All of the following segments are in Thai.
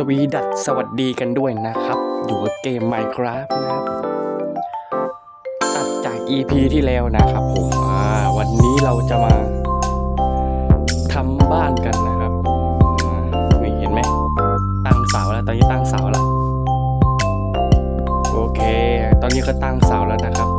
สวีดัสสวัสดีกันด้วยนะครับ อยู่กับเกม Minecraft นะครับตัดจาก EP ที่แล้วนะครับผมวันนี้เราจะมาทำบ้านกันนะครับนี่เห็นไหมตั้งเสาแล้ว ตอนนี้ตั้งเสาแล้ว โอเค ตอนนี้ก็ตั้งเสาแล้วนะครับ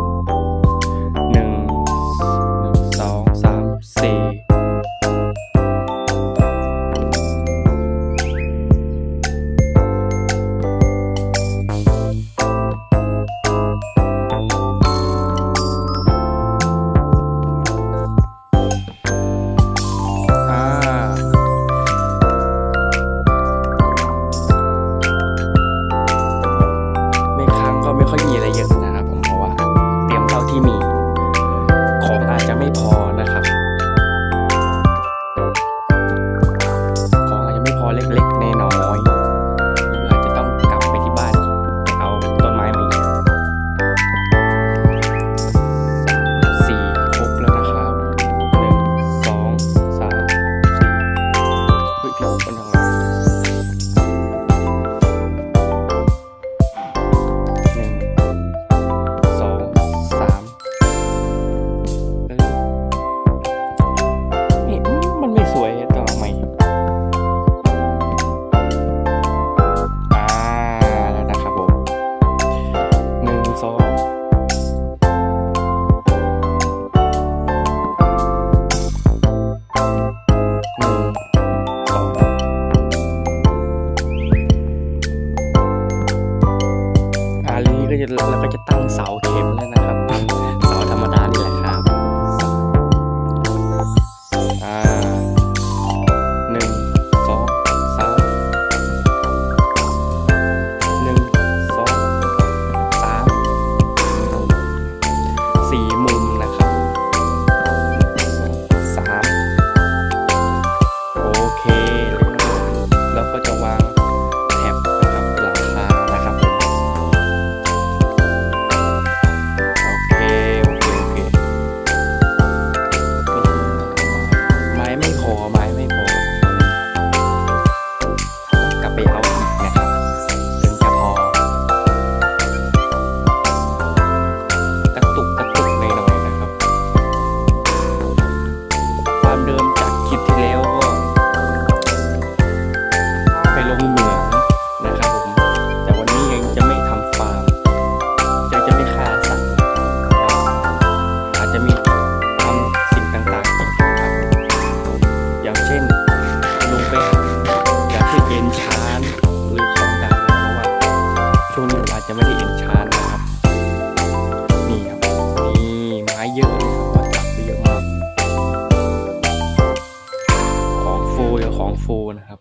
ฟูเดี๋ยวของฟูนะครับ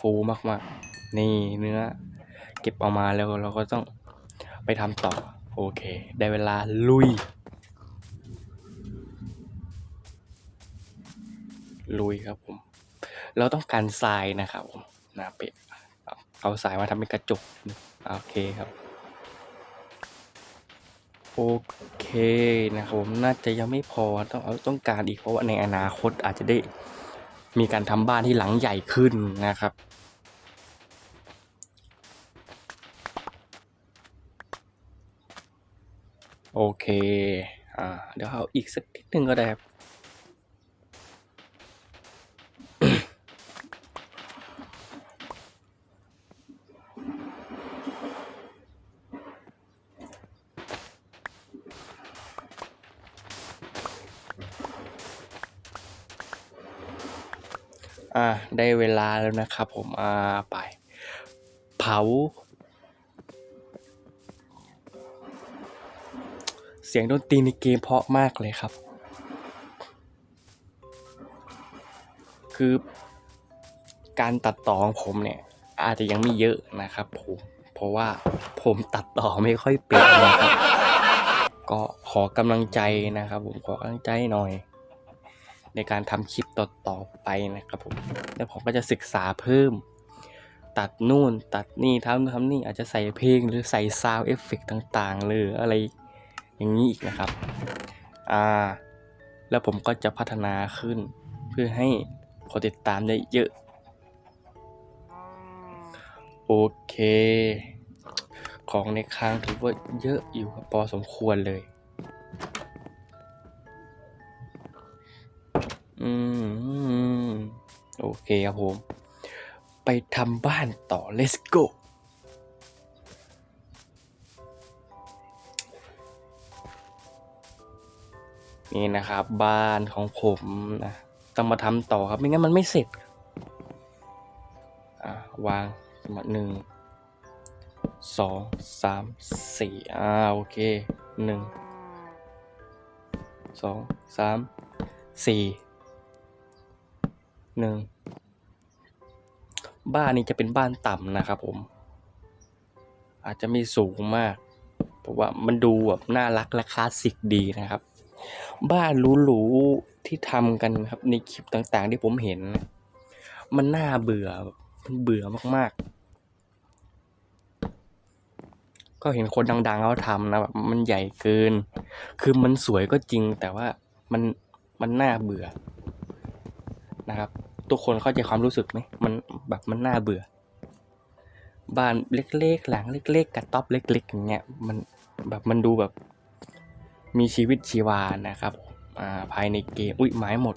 ฟูมากๆ นี่เนื้อ เก็บเอามาแล้วเราก็ต้องไปทำต่อ โอเค ได้เวลาลุย ลุยครับผม เราต้องการทรายนะครับผมนะเป็ดเอาเอาทรายมาทำเป็นกระจก โอเคครับ โอเคนะครับผมน่าจะยังไม่พอต้องเอาต้องการอีกเพราะว่าในอนาคตอาจจะได้ มีการทำบ้านที่หลังใหญ่ขึ้นนะครับโอเค อ่า เดี๋ยวเอาอีกสักนิดหนึ่งก็ได้ครับ อ่าได้เวลาแล้วนะครับผมอ่าไป เผา เสียงดนตรีในเกมเพราะมากเลยครับ คือการตัดต่อของผมเนี่ย อาจจะยังไม่เยอะนะครับผมเพราะว่าผมตัดต่อไม่ค่อยเป็นนะครับก็ขอกำลังใจนะครับผมขอกำลังใจหน่อย ในการทำคลิปต่อต่อไปนะครับผมแล้วผมก็จะศึกษาเพิ่ม ตัดนู่นตัดนี่ทำทำนี่อาจจะใส่เพลงหรือใส่ซาวเอฟเฟกต่างๆ หรืออะไรอย่างนี้อีกนะครับอ่าแล้วผมก็จะพัฒนาขึ้น เพื่อให้คนติดตามได้เยอะ โอเค ของในคลังถือว่าเยอะอยู่พอสมควรเลย อืม โอเคครับผม ไปทำบ้านต่อ let's go นี่นะครับ บ้านของผมนะต้องมาทำต่อครับ ไม่งั้นมันไม่เสร็จ อ่าวางมาหนึ่งสองสามสี่อ่าโอเคหนึ่งสองสามสี่ หนึ่งบ้านนี้จะเป็นบ้านต่ำนะครับผม อาจจะไม่สูงมาก เพราะว่ามันดูแบบน่ารักและคลาสสิกดีนะครับ บ้านหรูๆที่ทำกันครับในคลิปต่างๆ ที่ผมเห็น มันน่าเบื่อมันเบื่อมากๆ ก็เห็นคนดังๆเขาทำนะแบบมันใหญ่เกิน คือมันสวยก็จริงแต่ว่ามันมันน่าเบื่อนะครับ ทุกคนเข้าใจความรู้สึกไหมมันแบบมันน่าเบื่อ บ้านเล็กๆหลังเล็ก ๆ กระต๊อบเล็กๆอย่างเงี้ยมันแบบมันดูแบบ มีชีวิตชีวานะครับอ่าภายในเกมอุ้ยไม้หมด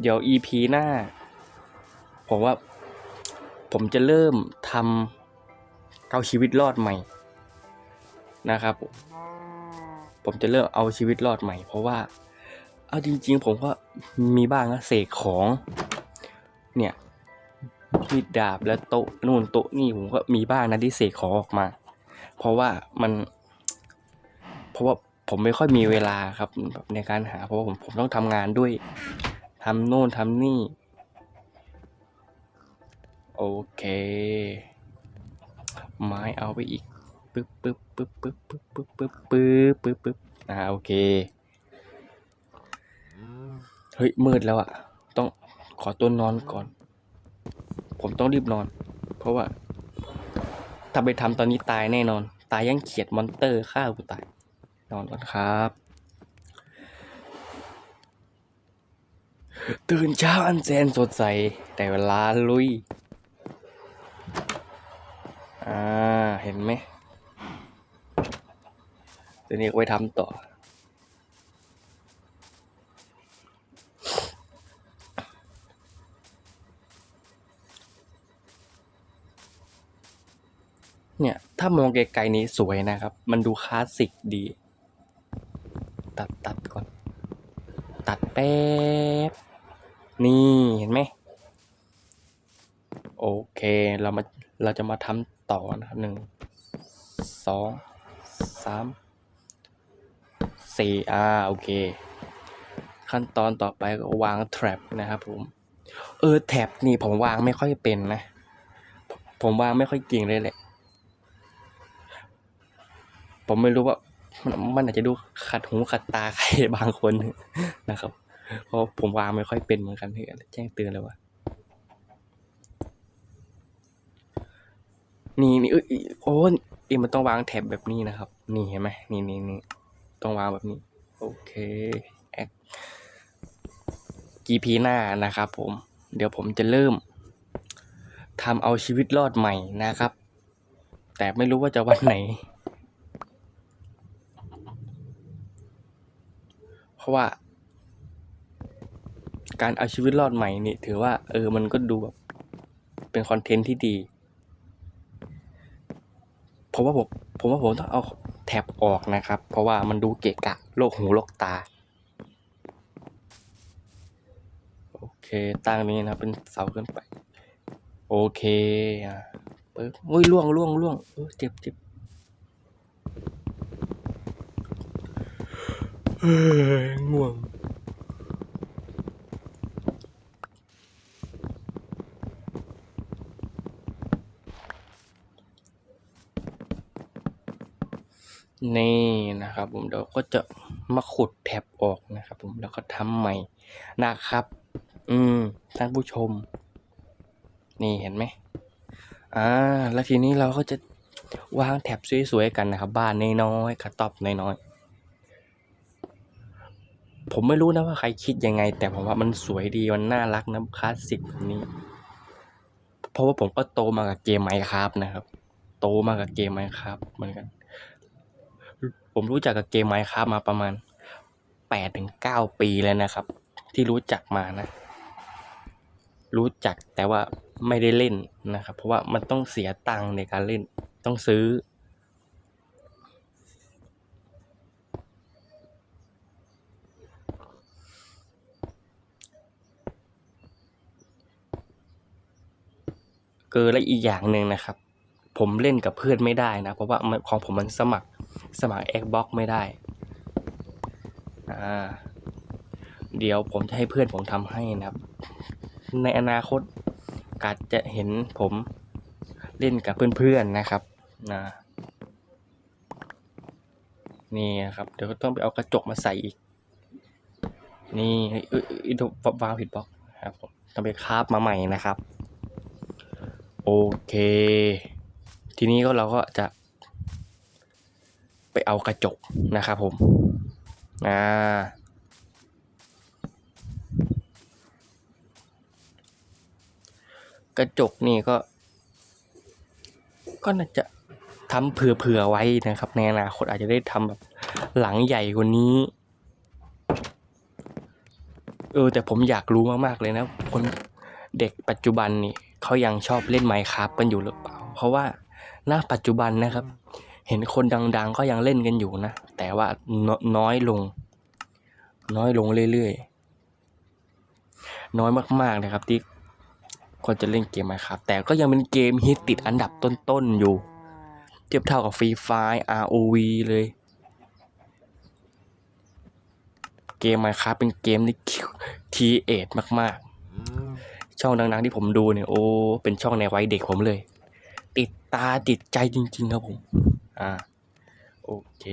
เดี๋ยว EP หน้า ผมว่าผมจะเริ่มทำเอาชีวิตรอดใหม่นะครับ ผมจะเริ่มเอาชีวิตรอดใหม่ เพราะว่า เอาจริง ๆ ผมก็มีบ้างนะเสกของ เนี่ยมีดดาบและโต๊ะนู่นโต๊ะนี่ผมก็มีบ้างนะที่เสกของออกมา เพราะว่ามัน เพราะว่าผมไม่ค่อยมีเวลาครับแบบในการหา เพราะว่าผมผมต้องทำงานด้วยทำโน่นทำนี่ โอเค ไม้เอาไปอีก ปึ๊บปึ๊บปึ๊บปึ๊บปึ๊บปึ๊บปึ๊บปึ๊บปึ๊บปึ๊บอ่าโอเคเฮ้ยมืดแล้วอะต้องขอตัวนอนก่อน ผมต้องรีบนอน เพราะว่า ถ้าไปทำตอนนี้ตายแน่นอน ตายยังเขียดมอนเตอร์ฆ่ากูตาย นอนก่อนครับ ตื่นเช้าอันแสนสดใส แต่เวลาลุย อ่า เห็นไหม เดี๋ยวนี้ไว้ทำต่อ เนี่ย ถ้ามองไกลๆนี้สวยนะครับ มันดูคลาสสิกดี ตัดตัดก่อน ตัดแป๊บ นี่เห็นไหมโอเค เรามา เราจะมาทำต่อนะครับหนึ่ง สอง สาม สี่อ่าโอเค ขั้นตอนต่อไปก็วางแทร็บนะครับผม เออแท็บนี่ผมวางไม่ค่อยเป็นนะ ผมวางไม่ค่อยเก่งเลยแหละ ผมไม่รู้ว่ามันอาจจะดูขัดหูขัดตาใครบางคนนะครับ เพราะผมวางไม่ค่อยเป็นเหมือนกันที่แจ้งเตือนเลยว่านี่นี่เอยโอ้ยเอยมันต้องวางแท็บแบบนี้นะครับ นี่เห็นไหมนี่นี่นี่ ต้องวางแบบนี้ โอเคแอคกีพีหน้านะครับผม เดี๋ยวผมจะเริ่มทำเอาชีวิตรอดใหม่นะครับ แต่ไม่รู้ว่าจะวันไหน เพราะว่า การเอาชีวิตรอดใหม่นี่ถือว่า เออมันก็ดูแบบเป็นคอนเทนต์ที่ดี ผมว่าผมผมว่าผมต้องเอา ท็บออกนะครับ เพราะว่ามันดูเกะกะโลกหูโลกตา โอเคตั้งนี้นะเป็นเสาขึ้นไป โอเคอะปึ๊บอุ้ยล่วงล่วงล่วงเออเจ็บเจ็บง่วง นี่นะครับ ผมเดี๋ยวก็จะมาขุดแท็บออกนะครับ ผมแล้วก็ทำใหม่นะครับ อืมท่านผู้ชม นี่เห็นไหมอ่าแล้วทีนี้เราก็จะวางแท็บสวยๆกันนะครับ บ้านน้อยๆกระต๊อบน้อยๆผมไม่รู้นะว่าใครคิดยังไง แต่ผมว่ามันสวยดีมันน่ารักนะคลาสสิกแบบนี้ เพราะว่าผมก็โตมากับเกมไมค์ครับนะครับ โตมากับเกมไมค์ครับเหมือนกัน ผมรู้จักกับเกมไมค์ครับมาประมาณแปดถึงเก้าปีแล้วนะครับ ที่รู้จักมานะ รู้จักแต่ว่าไม่ได้เล่นนะครับ เพราะว่ามันต้องเสียตังค์ในการเล่นต้องซื้อ เกินและอีกอย่างหนึ่งนะครับ ผมเล่นกับเพื่อนไม่ได้นะ เพราะว่าของผมมันสมัคร สมัคร Xbox ไม่ได้ อ่า เดี๋ยวผมจะให้เพื่อนผมทำให้นะครับ ในอนาคตกาจจะเห็นผมเล่นกับเพื่อนๆนะครับนะนี่นะครับ เดี๋ยวก็ต้องไปเอากระจกมาใส่อีก นี่เอ้ยเอ้ยเอ้ยวางผิดบล็อกครับผมต้องไปคราฟมาใหม่นะครับ โอเค ทีนี้ก็เราก็จะ ไปเอากระจกนะครับผมอ่ากระจกนี่ก็ ก็น่าจะทำเผื่อๆไว้นะครับ ในอนาคตอาจจะได้ทำแบบหลังใหญ่กว่านี้ เออแต่ผมอยากรู้มากๆเลยนะ คนเด็กปัจจุบันนี่เขายังชอบเล่นไมค์ครับกันอยู่หรือเปล่า เพราะว่าณปัจจุบันนะครับ เห็นคนดังๆ ก็ยังเล่นกันอยู่นะ แต่ว่าน้อยลง น้อยลงเรื่อยๆ น้อยมากๆนะครับที่คนจะเล่นเกมไมค์ครับ แต่ก็ยังเป็นเกมฮิตติดอันดับต้นๆ อยู่ เทียบเท่ากับฟรีไฟ ROV เลย เกมไมค์ครับเป็นเกมที่ทีเอทมากๆ ช่องดังๆ ที่ผมดูเนี่ย โอ้ เป็นช่องในวัยเด็กผมเลย ติดตาติดใจจริง ๆ ครับผม อ่าโอเค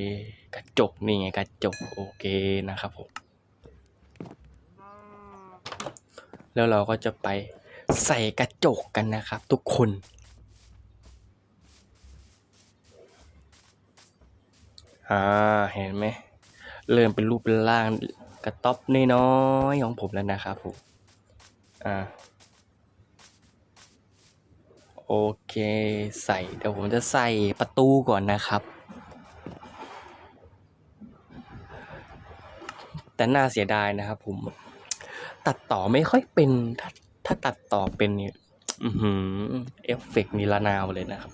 กระจกนี่ไงกระจกโอเคนะครับผมแล้วเราก็จะไปใส่กระจกกันนะครับ ทุกคน อ่าเห็นไหมเริ่มเป็นรูปเป็นร่างกระต๊อบน้อยๆของผมแล้วนะครับผมอ่า โอเคใส่เดี๋ยวผมจะใส่ประตูก่อนนะครับ แต่น่าเสียดายนะครับผมตัดต่อไม่ค่อยเป็นถ้าถ้าตัดต่อเป็นเนี่ยอือหือเอฟเฟกต์นิรนาวเลยนะครับ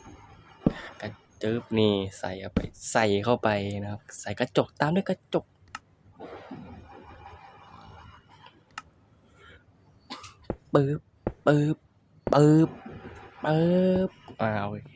กระจึบนี่ใส่เอาไปใส่เข้าไปนะครับ ใส่กระจกตามด้วยกระจกปึ๊บปึ๊บปึ๊บ ปึ๊บอ้าโอเค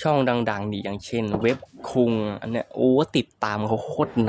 ช่องดัง ๆ ดีอย่างเช่น เว็บคุง อันเนี้ยโอ้ติดตามเขาโคตรนะ